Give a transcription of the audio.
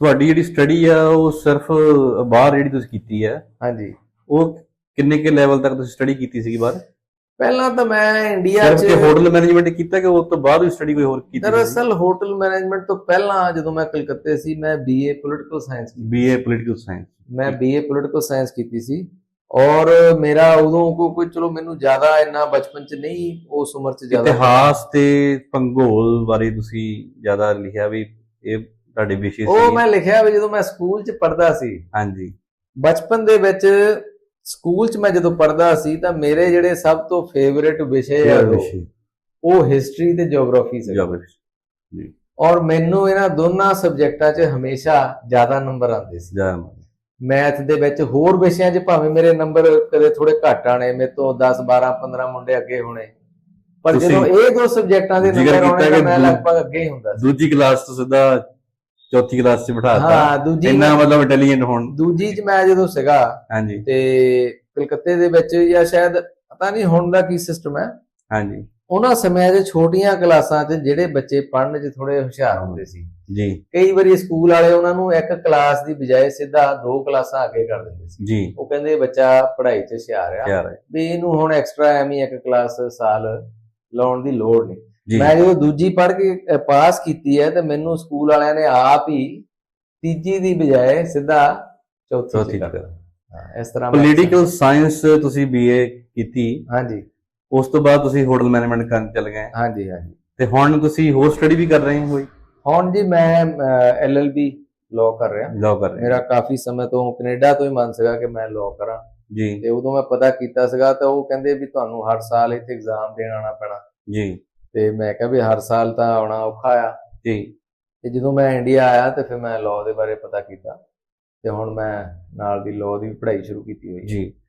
ਤੁਹਾਡੀ ਜਿਹੜੀ ਸਟੱਡੀ ਆ ਉਹ ਸਿਰਫ ਬਾਹਰ ਜਿਹੜੀ ਤੁਸੀਂ ਕੀਤੀ ਹੈ ਹਾਂਜੀ। ਉਹ ਕਿੰਨੇ ਕੇ ਲੈਵਲ ਤੱਕ ਤੁਸੀਂ ਸਟੱਡੀ ਕੀਤੀ ਸੀਗੀ ਬਾਹਰ? ਪਹਿਲਾਂ ਤਾਂ ਮੈਂ ਇੰਡੀਆ ਸਿਰਫ 'ਚ ਕਿ ਹੋਟਲ ਮੈਨੇਜਮੈਂਟ ਕੀਤਾ ਕਿ ਉਸ ਤੋਂ ਬਾਅਦ ਵੀ ਸਟੱਡੀ ਕੋਈ ਹੋਰ ਕੀਤੀ ਦਰਅਸਲ ਹੋਟਲ ਮੈਨੇਜਮੈਂਟ ਤੋਂ ਪਹਿਲਾਂ ਜਦੋਂ ਮੈਂ ਕਲਕੱਤੇ ਸੀ ਮੈਂ ਬੀਏ ਪੋਲਿਟੀਕਲ ਸਾਇੰਸ ਕੀਤੀ। ਬੀਏ ਪੋਲੀਟੀਕਲ ਸਾਇੰਸ ਮੈਂ ਬੀਏ ਪੋਲਿਟੀਕਲ ਸਾਇੰਸ ਕੀਤੀ ਸੀ। ਔਰ ਮੇਰਾ ਉਦੋਂ ਕੋਈ ਚਲੋ ਮੈਨੂੰ ਜ਼ਿਆਦਾ ਇੰਨਾ ਬਚਪਨ ਚ ਨਹੀਂ ਉਸ ਉਮਰ ਚ ਜ਼ਿਆਦਾ ਇਤਿਹਾਸ ਤੇ ਭੂਗੋਲ ਬਾਰੇ ਤੁਸੀਂ ਜ਼ਿਆਦਾ ਲਿਖਿਆ ਵੀ ਇਹ ਤੁਹਾਡੇ ਵਿਸ਼ੇ ਉਹ ਮੈਂ ਲਿਖਿਆ ਵੀ ਜਦੋਂ ਮੈਂ ਸਕੂਲ ਚ ਪੜ੍ਹਦਾ ਸੀ। ਹਾਂਜੀ। ਬਚਪਨ ਦੇ ਵਿੱਚ ਸਕੂਲ ਚ ਮੈਂ ਜਦੋਂ ਪੜ੍ਹਦਾ ਸੀ ਤਾਂ ਮੇਰੇ ਜਿਹੜੇ ਸਭ ਤੋਂ ਫੇਵਰਿਟ ਵਿਸ਼ੇ ਆ ਉਹ ਹਿਸਟਰੀ ਤੇ ਜਿਓਗ੍ਰਾਫੀ ਸੀ। ਜਿਓਗ੍ਰਾਫੀ ਔਰ ਮੈਨੂੰ ਇਹਨਾਂ ਦੋਨਾਂ ਸਬਜੈਕਟਾਂ 'ਚ ਹਮੇਸ਼ਾ ਜ਼ਿਆਦਾ ਨੰਬਰ ਆਉਂਦੇ ਸੀ। ਮੈਥ ਦੇ ਵਿੱਚ ਹੋਰ ਵਿਸ਼ਿਆਂ 'ਚ ਭਾਵੇਂ ਮੇਰੇ ਨੰਬਰ ਕਦੇ ਥੋੜੇ ਘੱਟ ਆਣੇ ਮੇਰੇ ਤੋਂ 10 12 15 ਮੁੰਡੇ ਅੱਗੇ ਹੋਣੇ। ਪਰ ਜਦੋਂ ਇਹ ਦੋ ਸਬਜੈਕਟਾਂ ਦੇ ਨੰਬਰ ਆਉਣੇ ਤਾਂ ਮੈਂ ਲਗਭਗ ਅੱਗੇ ਹੀ ਹੁੰਦਾ ਸੀ। ਦੂਜੀ ਕਲਾਸ ਤੋਂ ਸਿੱਧਾ ਚੌਥੀ ਕਲਾਸ 'ਚ ਬਿਠਾਤਾ ਹਾਂ ਦੂਜੀ ਇੰਨਾ ਮਤਲਬ ਇੰਟੈਲੀਜੈਂਟ ਹੋਣ। ਦੂਜੀ 'ਚ ਮੈਂ ਜਦੋਂ ਸੀਗਾ ਹਾਂਜੀ। ਤੇ ਕਲਕੱਤੇ ਦੇ ਵਿੱਚ ਜਾਂ ਸ਼ਾਇਦ ਪਤਾ ਨਹੀਂ ਹੁਣ ਦਾ ਕੀ ਸਿਸਟਮ ਹੈ। ਹਾਂਜੀ। ਉਹਨਾਂ ਸਮਿਆਂ 'ਚ ਛੋਟੀਆਂ ਕਲਾਸਾਂ 'ਚ ਜਿਹੜੇ ਬੱਚੇ ਪੜ੍ਹਨ 'ਚ ਥੋੜੇ ਹੁਸ਼ਿਆਰ ਹੁੰਦੇ ਸੀ। ਜੀ। ਕਈ ਵਾਰੀ ਸਕੂਲ ਵਾਲੇ ਉਹਨਾਂ ਨੂੰ ਇੱਕ ਕਲਾਸ ਦੀ ਬਜਾਏ ਸਿੱਧਾ ਦੋ ਕਲਾਸਾਂ ਅੱਗੇ ਕਰ ਦਿੰਦੇ ਸੀ। ਜੀ। ਉਹ ਕਹਿੰਦੇ ਬੱਚਾ ਪੜ੍ਹਾਈ 'ਚ ਹੁਸ਼ਿਆਰ ਆ। ਵੀ ਇਹਨੂੰ ਹੁਣ ਐਕਸਟਰਾ ਐਵੇਂ ਇੱਕ ਕਲਾਸ ਸਾਲ ਲਾਉਣ ਦੀ ਲੋੜ ਨਹੀਂ। ਮੈਂ ਜਦੋਂ ਦੂਜੀ ਪੜ੍ਹ ਕੇ ਪਾਸ ਕੀਤੀ ਹੈ ਤੇ ਮੈਨੂੰ ਸਕੂਲ ਵਾਲਿਆਂ ਨੇ ਆਪ ਹੀ ਤੀਜੀ ਦੀ ਬਜਾਏ ਸਿੱਧਾ ਚੌਥੀ ਚ ਕਰ। ਇਸ ਤਰ੍ਹਾਂ ਪੋਲੀਟੀਕਲ ਸਾਇੰਸ ਤੁਸੀਂ ਬੀਏ ਕੀਤੀ। ਹਾਂਜੀ। ਉਸ ਤੋਂ ਬਾਅਦ ਤੁਸੀਂ ਹੋਟਲ ਮੈਨੇਜਮੈਂਟ ਕਰਨ ਚੱਲ ਗਏ। ਹਾਂਜੀ ਹਾਂਜੀ। ਤੇ ਹੁਣ ਤੁਸੀਂ ਹੋਰ ਸਟੱਡੀ ਵੀ ਕਰ ਰਹੇ ਹੋ ਕੋਈ? ਹੁਣ ਜੀ ਮੈਂ ਐਲਐਲਬੀ ਲਾਅ ਕਰ ਰਿਹਾ। ਜੌਬ ਕਰ ਰਹੇ ਮੇਰਾ ਕਾਫੀ ਸਮੇਂ ਤੋਂ ਕੈਨੇਡਾ ਤੋਂ ਹੀ ਮਨ ਸੀਗਾ ਕਿ ਮੈਂ ਲਾਅ ਕਰਾਂ। ਜੀ। ਤੇ ਉਦੋਂ ਮੈਂ ਪਤਾ ਕੀਤਾ ਸੀਗਾ ਤਾਂ ਉਹ ਕਹਿੰਦੇ ਵੀ ਤੁਹਾਨੂੰ ਹਰ ਸਾਲ ਇੱਥੇ ਐਗਜ਼ਾਮ ਦੇਣ ਆਉਣਾ ਪੈਣਾ। ਜੀ। ਤੇ ਮੈਂ ਕਿਹਾ ਵੀ ਹਰ ਸਾਲ ਤਾਂ ਆਉਣਾ ਔਖਾ ਆ। ਜੀ। ਤੇ ਜਦੋਂ ਮੈਂ ਇੰਡੀਆ ਆਇਆ ਤੇ ਫਿਰ ਮੈਂ ਲਾਅ ਦੇ ਬਾਰੇ ਪਤਾ ਕੀਤਾ। ਤੇ ਹੁਣ ਮੈਂ ਨਾਲ ਦੀ ਲਾਅ ਦੀ ਪੜ੍ਹਾਈ ਸ਼ੁਰੂ ਕੀਤੀ ਹੋਈ ਜੀ।